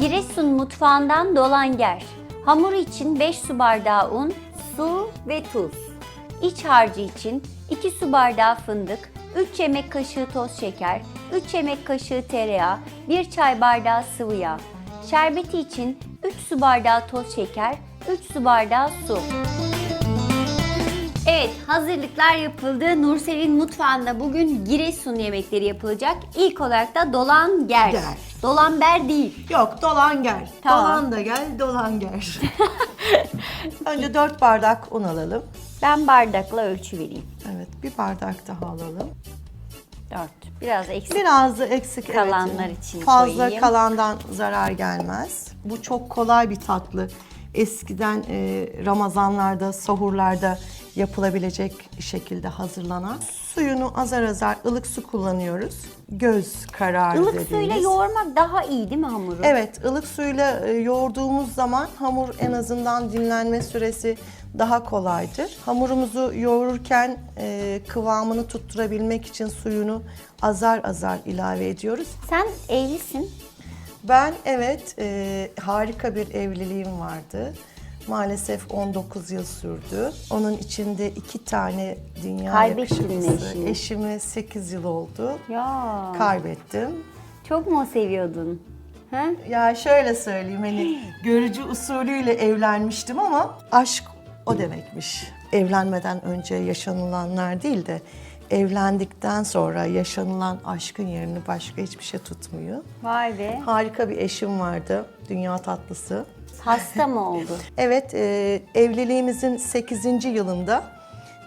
Giresun mutfağından dolanger. Hamur için 5 su bardağı un, su ve tuz. İç harcı için 2 su bardağı fındık, 3 yemek kaşığı toz şeker, 3 yemek kaşığı tereyağı, 1 çay bardağı sıvı yağ. Şerbeti için 3 su bardağı toz şeker, 3 su bardağı su. Evet, hazırlıklar yapıldı. Nursel'in mutfağında bugün Giresun yemekleri yapılacak. İlk olarak da dolan ger. Ger. Dolanber değil. Yok dolan gel. Tamam. Dolan da gel, dolan gel. Önce 4 bardak un alalım. Ben bardakla ölçü vereyim. Evet, bir bardak daha alalım. 4. Biraz eksik. Biraz da eksik evet. Kalanlar için Fazla koyayım. kalandan zarar gelmez. Bu çok kolay bir tatlı. Eskiden e, Ramazanlarda, sahurlarda yapılabilecek şekilde hazırlanan. Suyunu azar azar ılık su kullanıyoruz. Göz kararı Ilık dediğimiz. suyla yoğurmak daha iyi değil mi hamuru? Evet, ılık suyla e, yoğurduğumuz zaman hamur en azından dinlenme süresi daha kolaydır. Hamurumuzu yoğururken e, kıvamını tutturabilmek için suyunu azar azar ilave ediyoruz. Sen evlisin. Ben evet e, harika bir evliliğim vardı. Maalesef 19 yıl sürdü. Onun içinde iki tane dünya Kaybettin mi yakışıklısı. eşini? Eşimi 8 yıl oldu. Ya. Kaybettim. Çok mu seviyordun? Ha? Ya şöyle söyleyeyim hani görücü usulüyle evlenmiştim ama aşk o demekmiş. Evlenmeden önce yaşanılanlar değil de evlendikten sonra yaşanılan aşkın yerini başka hiçbir şey tutmuyor. Vay be. Harika bir eşim vardı, dünya tatlısı. Hasta mı oldu? Evet, e, evliliğimizin 8. yılında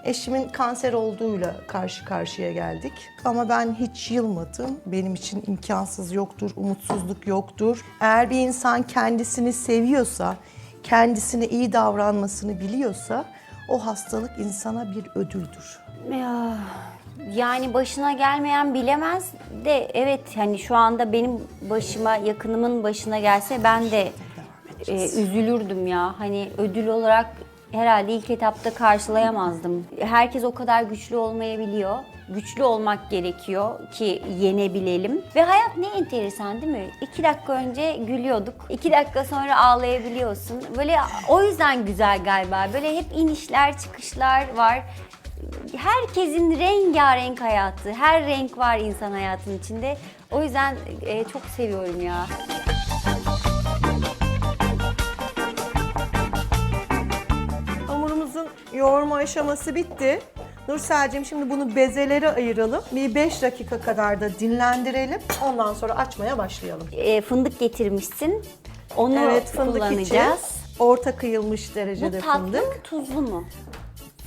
eşimin kanser olduğuyla karşı karşıya geldik. Ama ben hiç yılmadım. Benim için imkansız yoktur, umutsuzluk yoktur. Eğer bir insan kendisini seviyorsa, kendisine iyi davranmasını biliyorsa o hastalık insana bir ödüldür. Ya, yani başına gelmeyen bilemez de evet hani şu anda benim başıma yakınımın başına gelse ben de e, üzülürdüm ya. Hani ödül olarak herhalde ilk etapta karşılayamazdım. Herkes o kadar güçlü olmayabiliyor. Güçlü olmak gerekiyor ki yenebilelim. Ve hayat ne enteresan değil mi? İki dakika önce gülüyorduk. iki dakika sonra ağlayabiliyorsun. Böyle o yüzden güzel galiba. Böyle hep inişler çıkışlar var herkesin rengarenk hayatı, her renk var insan hayatının içinde. O yüzden e, çok seviyorum ya. Hamurumuzun yoğurma aşaması bitti. Nursel'cim şimdi bunu bezelere ayıralım. Bir 5 dakika kadar da dinlendirelim. Ondan sonra açmaya başlayalım. E, fındık getirmişsin. Onu Evet fındık için kullanacağız. orta kıyılmış Bu derecede tatlı fındık. mı, tuzlu mu?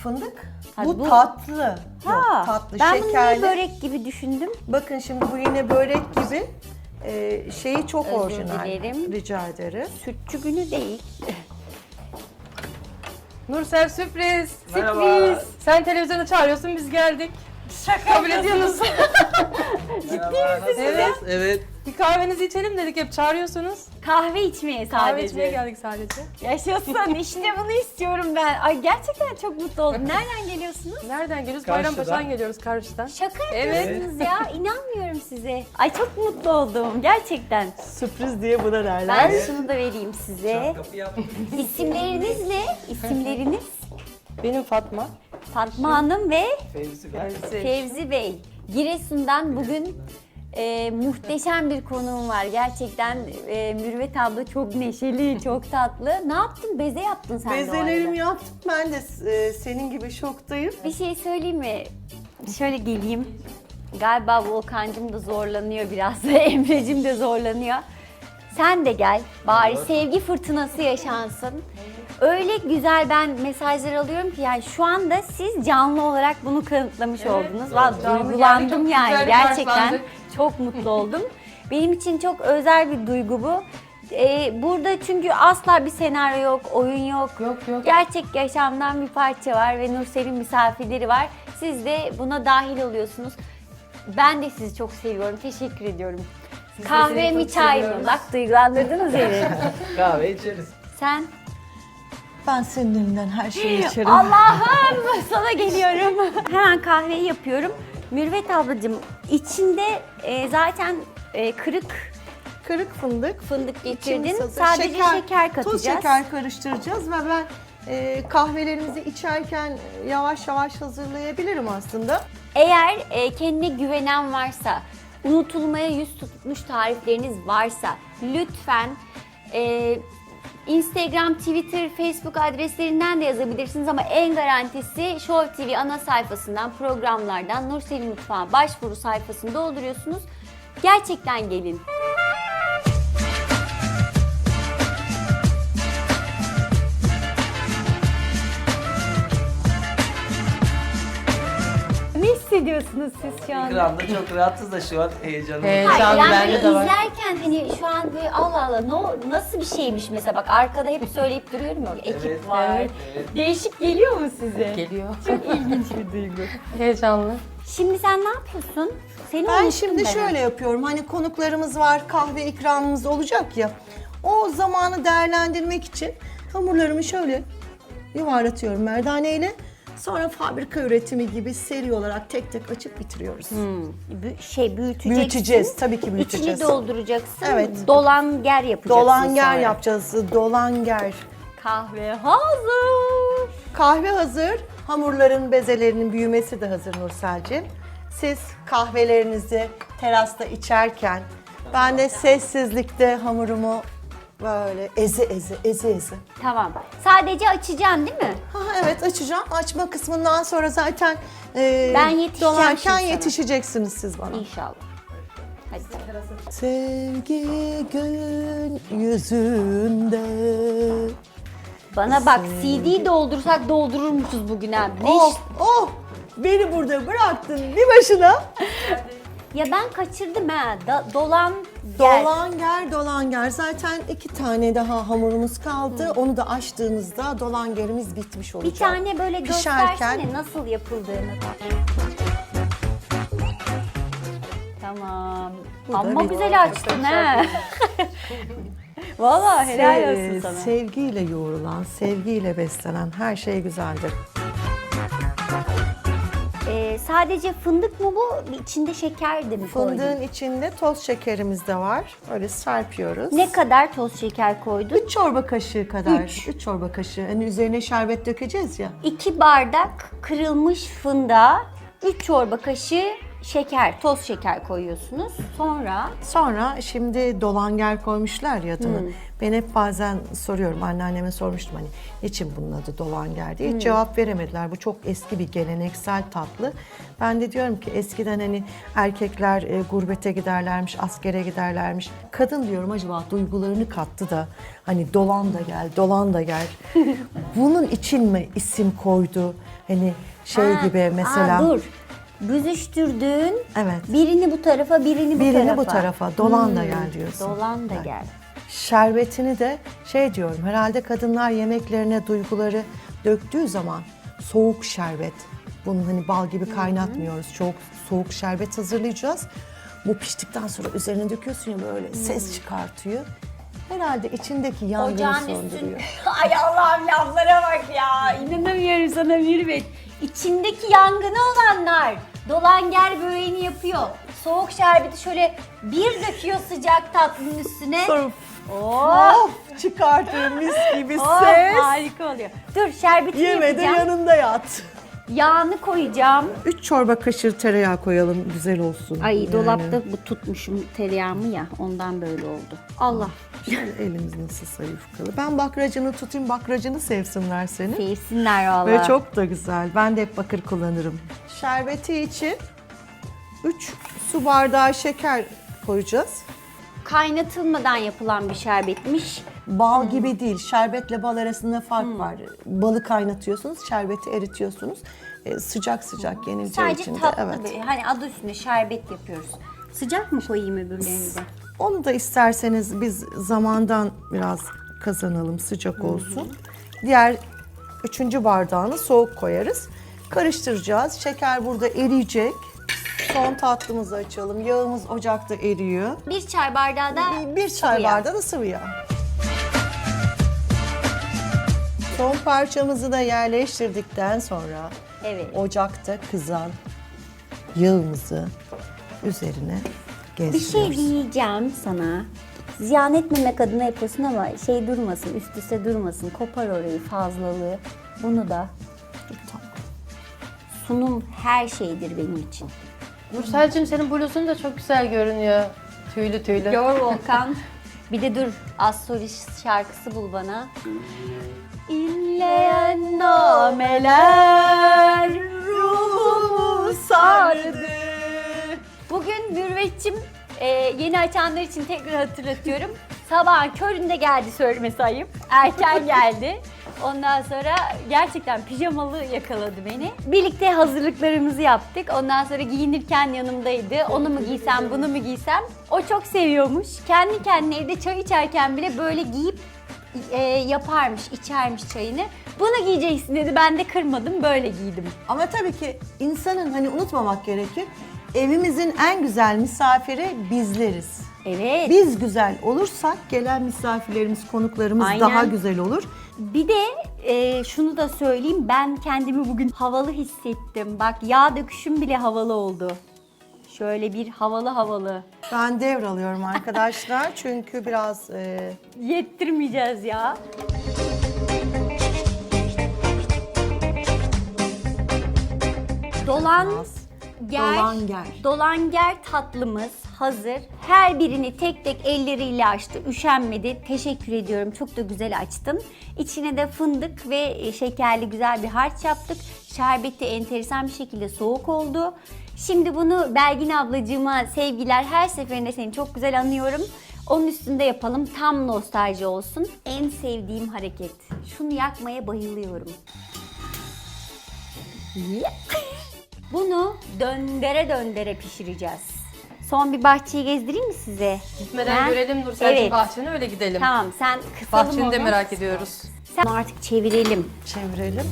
Fındık? Ha, bu, bu- tatlı. Ha, Yok, tatlı, ben bunu şekerli. niye börek gibi düşündüm. Bakın şimdi bu yine börek gibi. Ee, şeyi çok Özür orijinal. dilerim. Rica ederim. Sütçü günü değil. Nursel sürpriz. Merhaba. Sürpriz. Sen televizyona çağırıyorsun biz geldik. Şaka kabul ediyorsunuz. Ciddi Evet. Evet. Bir kahvenizi içelim dedik hep çağırıyorsunuz. Kahve içmeye sadece. Kahve içmeye geldik sadece. Yaşasın işte bunu istiyorum ben. Ay gerçekten çok mutlu oldum. Nereden geliyorsunuz? Nereden geliyoruz? Karşıdan. Bayrampaşa'dan geliyoruz karşıdan. Şaka Evet. yapıyorsunuz ya. İnanmıyorum size. Ay çok mutlu oldum gerçekten. Sürpriz diye buna derler. Ben şunu da vereyim size. Kapı yap. İsimleriniz ne? İsimleriniz? Benim Fatma. Fatma Hanım ve Fevzi ben. Fevzi Bey. Giresun'dan bugün e, muhteşem bir konuğum var. Gerçekten e, Mürvet abla çok neşeli, çok tatlı. Ne yaptın? Beze yaptın sen de o Bezelerimi arada. yaptım. Ben de e, senin gibi şoktayım. Bir şey söyleyeyim mi? Şöyle geleyim. Galiba Volkan'cım da zorlanıyor biraz. Emre'cim de zorlanıyor. Sen de gel. Bari sevgi fırtınası yaşansın. Öyle güzel ben mesajlar alıyorum ki yani şu anda siz canlı olarak bunu kanıtlamış oldunuz. Vallahi Canlı duygulandım geldi, çok yani güzel gerçekten. karşılandık. Çok mutlu oldum. Benim için çok özel bir duygu bu. Ee, burada çünkü asla bir senaryo yok, oyun yok. Yok, yok. Gerçek yaşamdan bir parça var ve Nursel'in misafirleri var. Siz de buna dahil oluyorsunuz. Ben de sizi çok seviyorum. Teşekkür ediyorum. Kahve seni mi çok çay mı? seviyoruz. Bak duygulandırdınız beni. Kahve içeriz. Sen? Ben senin elinden her şeyi içerim. Allah'ım sana geliyorum. Hemen kahveyi yapıyorum. Mürvet ablacığım içinde e, zaten e, kırık kırık fındık. Fındık İçimiz getirdin. hazır. Sadece şeker, katacağız. Toz şeker karıştıracağız ve ben e, kahvelerimizi içerken yavaş yavaş hazırlayabilirim aslında. Eğer e, kendine güvenen varsa, unutulmaya yüz tutmuş tarifleriniz varsa lütfen e, Instagram, Twitter, Facebook adreslerinden de yazabilirsiniz ama en garantisi Show TV ana sayfasından, programlardan Nurselin Mutfağı başvuru sayfasını dolduruyorsunuz. Gerçekten gelin. Hissediyorsunuz siz şu anda? Ekranda çok rahatız da şu an heyecanım. Heyecan. Hayır, yani bende de var. izlerken hani şu an böyle Allah Allah no, nasıl bir şeymiş mesela bak arkada hep söyleyip duruyorum ya ekip Evet, var. evet, evet. Değişik geliyor mu size? Geliyor. Çok ilginç bir duygu. Heyecanlı. Şimdi sen ne yapıyorsun? Seni Ben unuttum şimdi ben. şöyle yapıyorum. Hani konuklarımız var, kahve ikramımız olacak ya. O zamanı değerlendirmek için hamurlarımı şöyle yuvarlatıyorum merdaneyle. Sonra fabrika üretimi gibi seri olarak tek tek açıp bitiriyoruz. Bü- şey büyüteceksin. Büyüteceğiz, tabii ki büyüteceğiz. İçini dolduracaksın. Evet. Dolanger yapacaksın Dolanger sonra. yapacağız. Dolanger. Kahve hazır. Kahve hazır. Hamurların bezelerinin büyümesi de hazır Nurselciğim. Siz kahvelerinizi terasta içerken ben de sessizlikte hamurumu böyle eze eze eze eze. Tamam. Sadece açacaksın değil mi? Ha, evet açacağım. Açma kısmından sonra zaten e, Ben yetişeceğim dolarken sana. yetişeceksiniz siz bana. İnşallah. Hadi. Sevgi göğün yüzünde. Bana bak CD doldursak doldururmuşuz bugün ha. Ne Oh iş- oh beni burada bıraktın bir başına. Ya ben kaçırdım ha. Da- dolan. Dolanger, dolanger. Zaten iki tane daha hamurumuz kaldı. Onu da açtığımızda dolangerimiz bitmiş olacak. Bir tane böyle göstersene nasıl yapıldığını. Tamam. Da Ama bir- güzel açtın ha. Valla helal Sev- olsun sana. Sevgiyle yoğrulan, sevgiyle beslenen her şey güzeldir. Sadece fındık mı bu? İçinde şeker de mi koydun? Fındığın içinde toz şekerimiz de var. Öyle serpiyoruz. Ne kadar toz şeker koydun? 3 çorba kaşığı kadar. Üç. 3 çorba kaşığı. Hani üzerine şerbet dökeceğiz ya. 2 bardak kırılmış fındığa 3 çorba kaşığı şeker, toz şeker koyuyorsunuz. Sonra Sonra şimdi dolanger koymuşlar ya adını. Hmm. Ben hep bazen soruyorum anneanneme sormuştum hani niçin bunun adı dolanger diye. Hiç Hmm. cevap veremediler. Bu çok eski bir geleneksel tatlı. Ben de diyorum ki eskiden hani erkekler e, gurbete giderlermiş, askere giderlermiş. Kadın diyorum acaba duygularını kattı da hani dolan da gel, dolan da gel. bunun için mi isim koydu? Hani şey Ha, gibi mesela. Aa, dur. Büzüştürdün. Evet. Birini bu tarafa, birini bu Birini tarafa. bu tarafa, dolan da Hmm, gel diyorsun. Dolan da Evet. gel. Şerbetini de şey diyorum herhalde kadınlar yemeklerine duyguları döktüğü zaman soğuk şerbet. Bunu hani bal gibi kaynatmıyoruz. Çok soğuk şerbet hazırlayacağız. Bu piştikten sonra üzerine döküyorsun ya böyle ses çıkartıyor. Herhalde içindeki yangını Ocağın söndürüyor. Ay Allah'ım laflara bak ya. İnanamıyorum sana Mürvet. İçindeki yangını olanlar dolanger böreğini yapıyor. Soğuk şerbeti şöyle bir döküyor sıcak tatlının üstüne. Sonra Oh, of çıkartıyor mis gibi oh, ses. harika oluyor. Dur şerbetini Yeme de yapacağım. yanında yat. Yağını koyacağım. 3 çorba kaşığı tereyağı koyalım güzel olsun. Ay Yani. dolapta bu tutmuşum tereyağımı ya ondan böyle oldu. Allah Şöyle elimiz nasıl zayıf kalır. Ben bakracını tutayım, bakracını sevsinler seni. sevsinler valla. Ve çok da güzel. Ben de hep bakır kullanırım. Şerbeti için 3 su bardağı şeker koyacağız. Kaynatılmadan yapılan bir şerbetmiş. Bal gibi değil. Şerbetle bal arasında fark var. Balı kaynatıyorsunuz, şerbeti eritiyorsunuz. Ee, sıcak sıcak yenileceği Sadece için de. tatlı Evet. bir, hani adı üstünde şerbet yapıyoruz. Sıcak mı koyayım öbürlerini de? Onu da isterseniz biz zamandan biraz kazanalım, sıcak olsun. Diğer üçüncü bardağını soğuk koyarız. Karıştıracağız. Şeker burada eriyecek. Son tatlımızı açalım. Yağımız ocakta eriyor. Bir çay bardağı da Bir, bir çay sıvı yağ. bardağı da sıvı yağ. Son parçamızı da yerleştirdikten sonra Evet. ocakta kızan yağımızı üzerine Bir gezdiriyoruz. şey diyeceğim sana. Ziyan etmemek adına yapıyorsun ama şey durmasın, üst üste durmasın. Kopar orayı fazlalığı. Bunu da. Sunum her şeydir benim için. Nursel'cim senin bluzun da çok güzel görünüyor. Tüylü tüylü. Gör Volkan. bir de dur Astoriş şarkısı bul bana. İnleyen nameler ruhumu sardı. Bugün Mürvetçim e, yeni açanlar için tekrar hatırlatıyorum. Sabahın köründe geldi söylemesi ayıp. Erken geldi. Ondan sonra gerçekten pijamalı yakaladı beni. Birlikte hazırlıklarımızı yaptık. Ondan sonra giyinirken yanımdaydı. Onu mu giysem, bunu mu giysem? O çok seviyormuş. Kendi kendine evde çay içerken bile böyle giyip e, yaparmış, içermiş çayını. Bunu giyeceksin dedi. Ben de kırmadım, böyle giydim. Ama tabii ki insanın hani unutmamak gerekir. Evimizin en güzel misafiri bizleriz. Evet. Biz güzel olursak gelen misafirlerimiz, konuklarımız Aynen. daha güzel olur. Bir de e, şunu da söyleyeyim. Ben kendimi bugün havalı hissettim. Bak yağ döküşüm bile havalı oldu. Şöyle bir havalı havalı. Ben devralıyorum arkadaşlar çünkü biraz e, Yettirmeyeceğiz ya. Dolan ger, Dolanger. dolanger tatlımız hazır. Her birini tek tek elleriyle açtı. Üşenmedi. Teşekkür ediyorum. Çok da güzel açtın. İçine de fındık ve şekerli güzel bir harç yaptık. Şerbeti enteresan bir şekilde soğuk oldu. Şimdi bunu Belgin ablacığıma sevgiler. Her seferinde seni çok güzel anıyorum. Onun üstünde yapalım. Tam nostalji olsun. En sevdiğim hareket. Şunu yakmaya bayılıyorum. Bunu döndere döndere pişireceğiz. Son bir bahçeyi gezdireyim mi size? Gitmeden Ben- görelim Nursel'cim Evet. bahçeni öyle gidelim. Tamam sen kısalım Bahçeni de onu. merak ediyoruz. Sen artık çevirelim. çevirelim.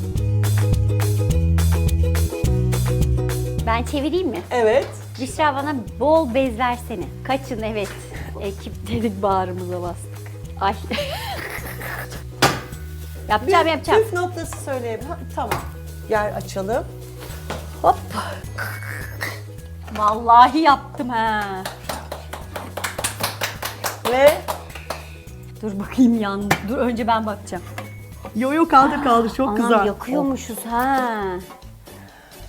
Ben çevireyim mi? Evet. Büşra bana bol bez versene. Kaçın evet. Ekip dedik bağrımıza bastık. Ay. yapacağım yapacağım. Püf noktası söyleyebilirim. Ha, Tamam. Yer açalım. Hop. Vallahi yaptım ha. Ve Dur bakayım yan. Dur önce ben bakacağım. yo yo kaldı kaldı çok Anam güzel. yakıyormuşuz ha.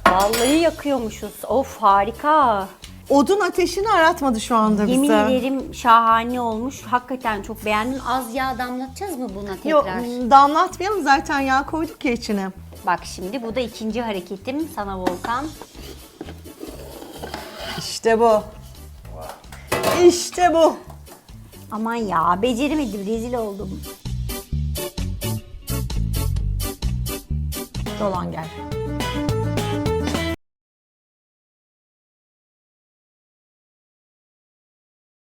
Vallahi yakıyormuşuz. Of harika. Odun ateşini aratmadı şu anda bize. Yemin ederim şahane olmuş. Hakikaten çok beğendim. Az yağ damlatacağız mı buna Yok tekrar? damlatmayalım zaten yağ koyduk ya içine. Bak şimdi bu da ikinci hareketim sana Volkan. İşte bu. İşte bu. Aman ya beceremedim rezil oldum. Dolan gel.